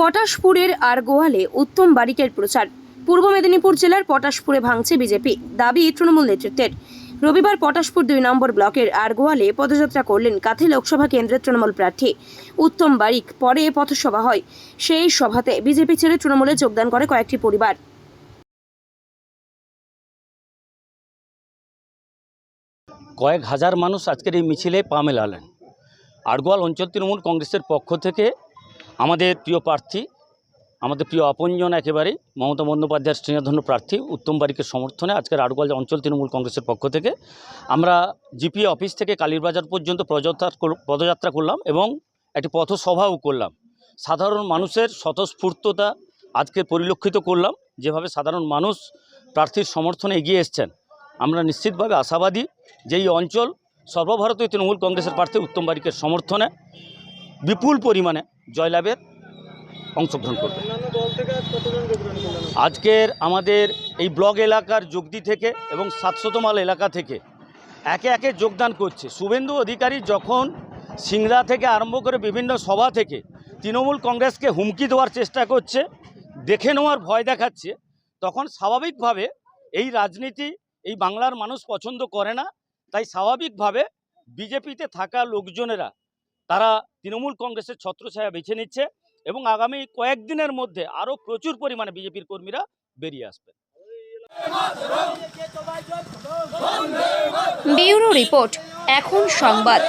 পটাশপুরের আর গোয়ালে উত্তম বারিকের প্রচার। পূর্ব মেদিনীপুর জেলার পটাশপুরে ভাঙছে বিজেপি। দাবি তৃণমূল নেতৃত্বের। রবিবার পটাশপুর দুই নম্বর ব্লকের আরগোয়ালে পদযাত্রা করলেন কাথি লোকসভা কেন্দ্রের তৃণমূল প্রার্থী উত্তম বারিক। পরে পথসভা হয়। সেই সভাতে বিজেপি ছেড়ে তৃণমূলে যোগদান করে কয়েকটি পরিবার। কয়েক হাজার মানুষ আজকের এই মিছিলে পা মেলালেন। আড়গোয়াল অঞ্চল তৃণমূল কংগ্রেসের পক্ষ থেকে আমাদের প্রিয় প্রার্থী, আমাদের প্রিয় আপনজন একেবারেই মমতা বন্দ্যোপাধ্যায়ের স্নেহধন্য প্রার্থী, উত্তম বারিকের সমর্থনে আজকের আড়গোয়াল অঞ্চল তৃণমূল কংগ্রেসের পক্ষ থেকে আমরা জিপি অফিস থেকে কালীরবাজার পর্যন্ত পদযাত্রা করলাম এবং একটি পথসভাও করলাম। সাধারণ মানুষের স্বতঃস্ফূর্ততা আজকে পরিলক্ষিত করলাম, যেভাবে সাধারণ মানুষ প্রার্থীর সমর্থনে এগিয়ে এসছেন। আমরা নিশ্চিতভাবে আশাবাদী যে এই অঞ্চল সর্বভারতীয় তৃণমূল কংগ্রেসের প্রার্থী উত্তম বারিকের সমর্থনে বিপুল পরিমাণে জয়লাভের অংশগ্রহণ করবে। আজকের আমাদের এই ব্লক এলাকার যোগদি থেকে এবং সাতশতমাল এলাকা থেকে একে একে যোগদান করছে। শুভেন্দু অধিকারী যখন সিংড়া থেকে আরম্ভ করে বিভিন্ন সভা থেকে তৃণমূল কংগ্রেসকে হুমকি দেওয়ার চেষ্টা করছে দেখে নেওয়ার ভয় দেখাচ্ছে তখন স্বাভাবিকভাবে এই রাজনীতি এই বাংলার মানুষ পছন্দ করে না। তাই স্বাভাবিকভাবে বিজেপিতে থাকা লোকজনেরা তারা তৃণমূল কংগ্রেসের ছত্রছায়া বেছে নিচ্ছে এবং আগামী কয়েকদিনের মধ্যে আরও প্রচুর পরিমাণে বিজেপির কর্মীরা বেরিয়ে আসবে। ব্যুরো রিপোর্ট, এখন সংবাদ।